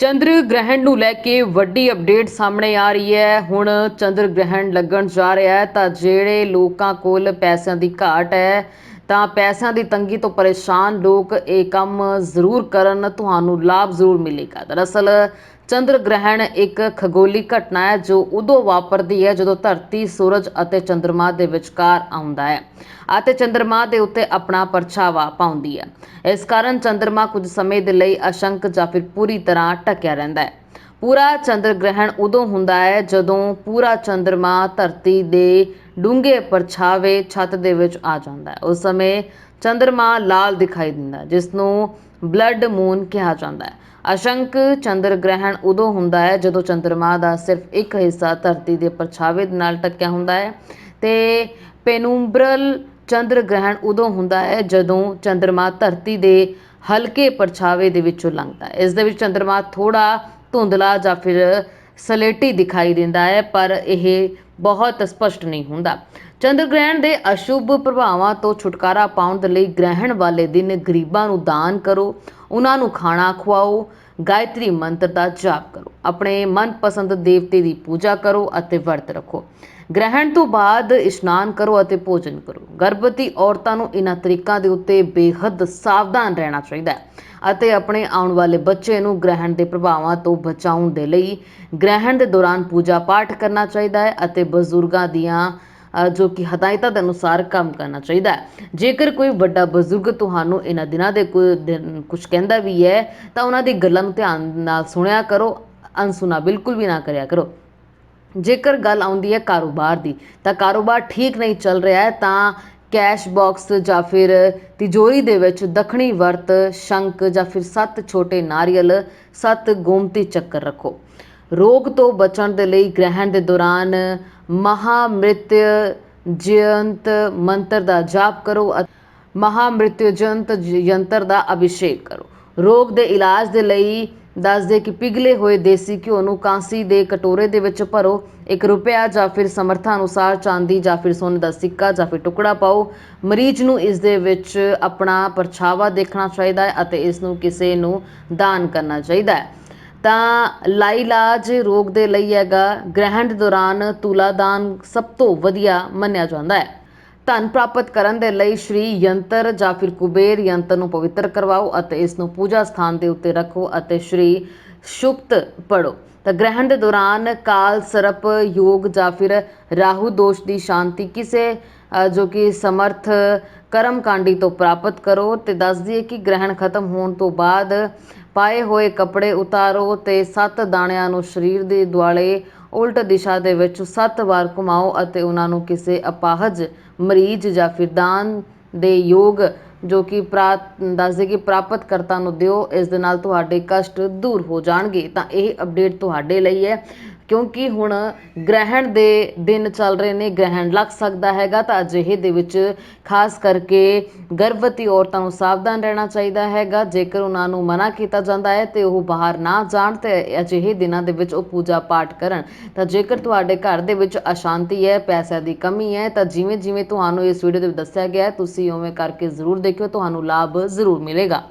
ਚੰਦਰ ਗ੍ਰਹਿਣ ਨੂੰ ਲੈ ਕੇ ਵੱਡੀ ਅਪਡੇਟ ਸਾਹਮਣੇ ਆ ਰਹੀ ਹੈ। ਹੁਣ ਚੰਦਰ ਗ੍ਰਹਿਣ ਲੱਗਣ ਜਾ ਰਿਹਾ ਹੈ ਤਾਂ ਜਿਹੜੇ ਲੋਕਾਂ ਕੋਲ ਪੈਸਿਆਂ ਦੀ ਘਾਟ ਹੈ ਤਾਂ ਪੈਸਿਆਂ ਦੀ ਤੰਗੀ ਤੋਂ ਪਰੇਸ਼ਾਨ ਲੋਕ ਇਹ ਕੰਮ ਜ਼ਰੂਰ ਕਰਨ, ਤੁਹਾਨੂੰ ਲਾਭ ਜ਼ਰੂਰ ਮਿਲੇਗਾ। ਦਰਅਸਲ ਚੰਦਰ ਗ੍ਰਹਿਣ ਇੱਕ ਖਗੋਲੀ ਘਟਨਾ ਹੈ ਜੋ ਉਦੋਂ ਵਾਪਰਦੀ ਹੈ ਜਦੋਂ ਧਰਤੀ, ਸੂਰਜ ਅਤੇ ਚੰਦਰਮਾ ਦੇ ਵਿਚਕਾਰ ਆਉਂਦਾ ਹੈ ਅਤੇ ਚੰਦਰਮਾ ਦੇ ਉੱਤੇ ਆਪਣਾ ਪਰਛਾਵਾ ਪਾਉਂਦੀ ਹੈ। ਇਸ ਕਾਰਨ ਚੰਦਰਮਾ ਕੁਝ ਸਮੇਂ ਦੇ ਲਈ ਅਸ਼ੰਕ ਜਾਂ ਫਿਰ ਪੂਰੀ ਤਰ੍ਹਾਂ ਟਕਿਆ ਰਹਿੰਦਾ ਹੈ। ਪੂਰਾ ਚੰਦਰ ਗ੍ਰਹਿਣ ਉਦੋਂ ਹੁੰਦਾ ਹੈ ਜਦੋਂ ਪੂਰਾ ਚੰਦਰਮਾ ਧਰਤੀ ਦੇ ਡੂੰਘੇ ਪਰਛਾਵੇ ਛੱਤ ਦੇ ਵਿੱਚ ਆ ਜਾਂਦਾ ਹੈ। ਉਸ ਸਮੇਂ ਚੰਦਰਮਾ ਲਾਲ ਦਿਖਾਈ ਦਿੰਦਾ ਜਿਸ ਨੂੰ ਬਲੱਡ ਮੂਨ ਕਿਹਾ ਜਾਂਦਾ ਹੈ। ਅਸ਼ੰਕ ਚੰਦਰ ਗ੍ਰਹਿਣ ਉਦੋਂ ਹੁੰਦਾ ਹੈ ਜਦੋਂ ਚੰਦਰਮਾ ਦਾ ਸਿਰਫ ਇੱਕ ਹਿੱਸਾ ਧਰਤੀ ਦੇ ਪਰਛਾਵੇ ਦੇ ਨਾਲ ਟੱਕਿਆ ਹੁੰਦਾ ਹੈ ਤੇ ਪੈਨੂੰਬਰਲ ਚੰਦਰ ਗ੍ਰਹਿਣ ਉਦੋਂ ਹੁੰਦਾ ਹੈ ਜਦੋਂ ਚੰਦਰਮਾ ਧਰਤੀ ਦੇ ਹਲਕੇ ਪਰਛਾਵੇ ਦੇ ਵਿੱਚੋਂ ਲੰਘਦਾ ਹੈ। ਇਸ ਦੇ ਵਿੱਚ ਚੰਦਰਮਾ ਥੋੜਾ ਧੁੰਦਲਾ ਜਾਂ ਫਿਰ ਸਲੇਟੀ ਦਿਖਾਈ ਦਿੰਦਾ ਹੈ, ਪਰ ਇਹ ਬਹੁਤ ਸਪਸ਼ਟ ਨਹੀਂ ਹੁੰਦਾ। ਚੰਦਰ ਗ੍ਰਹਿਣ ਦੇ ਅਸ਼ੁਭ ਪ੍ਰਭਾਵਾਂ ਤੋਂ ਛੁਟਕਾਰਾ ਪਾਉਣ ਦੇ ਲਈ ਗ੍ਰਹਿਣ ਵਾਲੇ ਦਿਨ ਗਰੀਬਾਂ ਨੂੰ ਦਾਨ ਕਰੋ, ਉਹਨਾਂ ਨੂੰ ਖਾਣਾ ਖਵਾਓ, ਗਾਇਤਰੀ ਮੰਤਰ ਦਾ ਜਾਪ ਕਰੋ, ਆਪਣੇ ਮਨਪਸੰਦ ਦੇਵਤੇ ਦੀ ਪੂਜਾ ਕਰੋ ਅਤੇ ਵਰਤ ਰੱਖੋ। ਗ੍ਰਹਿਣ ਤੋਂ ਬਾਅਦ ਇਸ਼ਨਾਨ ਕਰੋ ਅਤੇ ਭੋਜਨ ਕਰੋ। ਗਰਭਵਤੀ ਔਰਤਾਂ ਨੂੰ ਇਹਨਾਂ ਤਰੀਕਾਂ ਦੇ ਉੱਤੇ ਬੇਹੱਦ ਸਾਵਧਾਨ ਰਹਿਣਾ ਚਾਹੀਦਾ ਹੈ। ਅਤੇ ਆਪਣੇ ਆਉਣ ਵਾਲੇ ਬੱਚੇ ਨੂੰ ਗ੍ਰਹਿਣ ਦੇ ਪ੍ਰਭਾਵਾਂ ਤੋਂ ਬਚਾਉਣ ਦੇ ਲਈ ਗ੍ਰਹਿਣ ਦੇ ਦੌਰਾਨ ਪੂਜਾ ਪਾਠ ਕਰਨਾ ਚਾਹੀਦਾ ਹੈ ਅਤੇ ਬਜ਼ੁਰਗਾਂ ਦੀਆਂ ਜੋ ਕਿ ਹਦਾਇਤਾਂ ਦੇ ਅਨੁਸਾਰ ਕੰਮ ਕਰਨਾ ਚਾਹੀਦਾ ਹੈ। ਜੇਕਰ ਕੋਈ ਵੱਡਾ ਬਜ਼ੁਰਗ ਤੁਹਾਨੂੰ ਇਹਨਾਂ ਦਿਨਾਂ ਦੇ ਕੋਈ ਦਿਨ ਕੁਝ ਕਹਿੰਦਾ ਵੀ ਹੈ, ਤਾਂ ਉਹਨਾਂ ਦੀ ਗੱਲਾਂ ਨੂੰ ਧਿਆਨ ਨਾਲ ਸੁਣਿਆ ਕਰੋ ਅਨਸੁਣਾ ਬਿਲਕੁਲ ਵੀ ਨਾ ਕਰਿਆ ਕਰੋ। ਜੇਕਰ ਗੱਲ ਆਉਂਦੀ ਹੈ ਕਾਰੋਬਾਰ ਦੀ, ਤਾਂ ਕਾਰੋਬਾਰ ਠੀਕ ਨਹੀਂ ਚੱਲ ਰਿਹਾ ਹੈ, ਤਾਂ ਕੈਸ਼ ਬਾਕਸ ਜਾਂ ਫਿਰ ਤਿਜੋਰੀ ਦੇ ਵਿੱਚ ਦੱਖਣੀ ਵਰਤ, ਸ਼ੰਕ ਜਾਂ ਫਿਰ ਸੱਤ ਛੋਟੇ ਨਾਰੀਅਲ, ਸੱਤ ਗੋਮਤੀ ਚੱਕਰ ਰੱਖੋ। ਰੋਗ ਤੋਂ ਬਚਣ ਦੇ ਲਈ ਗ੍ਰਹਿਣ ਦੇ ਦੌਰਾਨ ਮਹਾਮ੍ਰਿਤਯ ਜਯੰਤ ਮੰਤਰ ਦਾ ਜਾਪ ਕਰੋ ਅਤੇ ਮਹਾਮ੍ਰਿਤਯੁਜੰਤ ਯੰਤਰ ਦਾ ਅਭਿਸ਼ੇਕ ਕਰੋ। ਰੋਗ ਦੇ ਇਲਾਜ ਦੇ ਲਈ ਦੱਸਦੇ ਕਿ ਪਿਘਲੇ ਹੋਏ ਦੇਸੀ ਘਿਓ ਨੂੰ ਕਾਂਸੀ ਦੇ ਕਟੋਰੇ ਦੇ ਵਿੱਚ ਭਰੋ। 1 ਰੁਪਿਆ ਜਾਂ ਫਿਰ ਸਮਰਥਾ ਅਨੁਸਾਰ ਚਾਂਦੀ ਜਾਂ ਫਿਰ ਸੋਨੇ ਦਾ ਸਿੱਕਾ ਜਾਂ ਫਿਰ ਟੁਕੜਾ ਪਾਓ। ਮਰੀਜ਼ ਨੂੰ ਇਸ ਦੇ ਵਿੱਚ ਆਪਣਾ ਪਰਛਾਵਾ ਦੇਖਣਾ ਚਾਹੀਦਾ ਹੈ ਅਤੇ ਇਸ ਨੂੰ ਕਿਸੇ ਨੂੰ ਦਾਨ ਕਰਨਾ ਚਾਹੀਦਾ ਹੈ। ਤਾਂ ਲਾਈਲਾਜ ਰੋਗ ਦੇ ਲਈ ਹੈਗਾ। ਗ੍ਰਹਿਣ ਦੌਰਾਨ ਤੁਲਾ ਦਾਨ ਸਭ ਤੋਂ ਵਧੀਆ ਮੰਨਿਆ ਜਾਂਦਾ ਹੈ। ਧਨ ਪ੍ਰਾਪਤ ਕਰਨ ਦੇ ਲਈ ਸ਼੍ਰੀ ਯੰਤਰ ਜਾਂ ਫਿਰ ਕੁਬੇਰ ਯੰਤਰ ਨੂੰ ਪਵਿੱਤਰ ਕਰਵਾਓ ਅਤੇ ਇਸ ਨੂੰ ਪੂਜਾ ਸਥਾਨ ਦੇ ਉੱਤੇ ਰੱਖੋ ਅਤੇ ਸ਼੍ਰੀ ਸ਼ੁਪਤ ਪੜੋ ਤਾਂ ਗ੍ਰਹਿਣ ਦੇ ਦੌਰਾਨ ਕਾਲ, ਸਰਪ, ਯੋਗ ਜਾਂ ਫਿਰ ਰਾਹੂ ਦੋਸ਼ ਦੀ ਸ਼ਾਂਤੀ ਕਿਸੇ ਜੋ ਕਿ ਸਮਰਥ ਕਰਮਕਾਂਡੀ ਤੋਂ ਪ੍ਰਾਪਤ ਕਰੋ ਤੇ ਦੱਸ ਦਈਏ ਕਿ ਗ੍ਰਹਿਣ ਖਤਮ ਹੋਣ ਤੋਂ ਬਾਅਦ ਪਾਏ ਹੋਏ ਕੱਪੜੇ ਉਤਾਰੋ ਤੇ ਸੱਤ ਦਾਣਿਆਂ ਨੂੰ ਸਰੀਰ ਦੇ ਦੁਆਲੇ ਉਲਟ ਦਿਸ਼ਾ ਦੇ ਵਿੱਚ ਸੱਤ ਵਾਰ ਘੁਮਾਓ ਅਤੇ ਉਹਨਾਂ ਨੂੰ ਕਿਸੇ ਅਪਾਹਜ, ਮਰੀਜ਼ ਜਾਂ ਫਿਰਦਾਨ ਦੇ ਯੋਗ ਜੋ ਕਿ ਪ੍ਰਾ ਦੱਸਦੇ ਕਿ ਪ੍ਰਾਪਤ ਕਰਤਾ ਨੂੰ ਦਿਓ, ਇਸ ਦੇ ਨਾਲ ਤੁਹਾਡੇ ਕਸ਼ਟ ਦੂਰ ਹੋ ਜਾਣਗੇ। ਤਾਂ ਇਹ ਅਪਡੇਟ ਤੁਹਾਡੇ ਲਈ ਹੈ। ਕਿਉਂਕਿ ਹੁਣ ਗ੍ਰਹਿਣ ਦੇ ਦਿਨ ਚੱਲ ਰਹੇ ਨੇ, ਗ੍ਰਹਿਣ ਲੱਗ ਸਕਦਾ ਹੈਗਾ ਤਾਂ ਅਜਿਹੇ ਦੇ ਵਿੱਚ ਖਾਸ ਕਰਕੇ ਗਰਭਵਤੀ ਔਰਤਾਂ ਨੂੰ ਸਾਵਧਾਨ ਰਹਿਣਾ ਚਾਹੀਦਾ ਹੈਗਾ। ਜੇਕਰ ਉਹਨਾਂ ਨੂੰ ਮਨਾ ਕੀਤਾ ਜਾਂਦਾ ਹੈ ਤੇ ਉਹ ਬਾਹਰ ਨਾ ਜਾਣ ਤੇ ਅਜਿਹੇ ਦਿਨਾਂ ਦੇ ਵਿੱਚ ਉਹ ਪੂਜਾ ਪਾਠ ਕਰਨ। ਤਾਂ ਜੇਕਰ ਤੁਹਾਡੇ ਘਰ ਦੇ ਵਿੱਚ ਅਸ਼ਾਂਤੀ ਹੈ, ਪੈਸਿਆਂ ਦੀ ਕਮੀ ਹੈ, ਤਾਂ ਜਿਵੇਂ ਜਿਵੇਂ ਤੁਹਾਨੂੰ ਇਸ ਵੀਡੀਓ ਦੇ ਵਿੱਚ ਦੱਸਿਆ ਗਿਆ ਹੈ, ਤੁਸੀਂ ਉਵੇਂ ਕਰਕੇ ਜ਼ਰੂਰ ਦੇਖਿਓ, ਤੁਹਾਨੂੰ ਲਾਭ ਜ਼ਰੂਰ ਮਿਲੇਗਾ।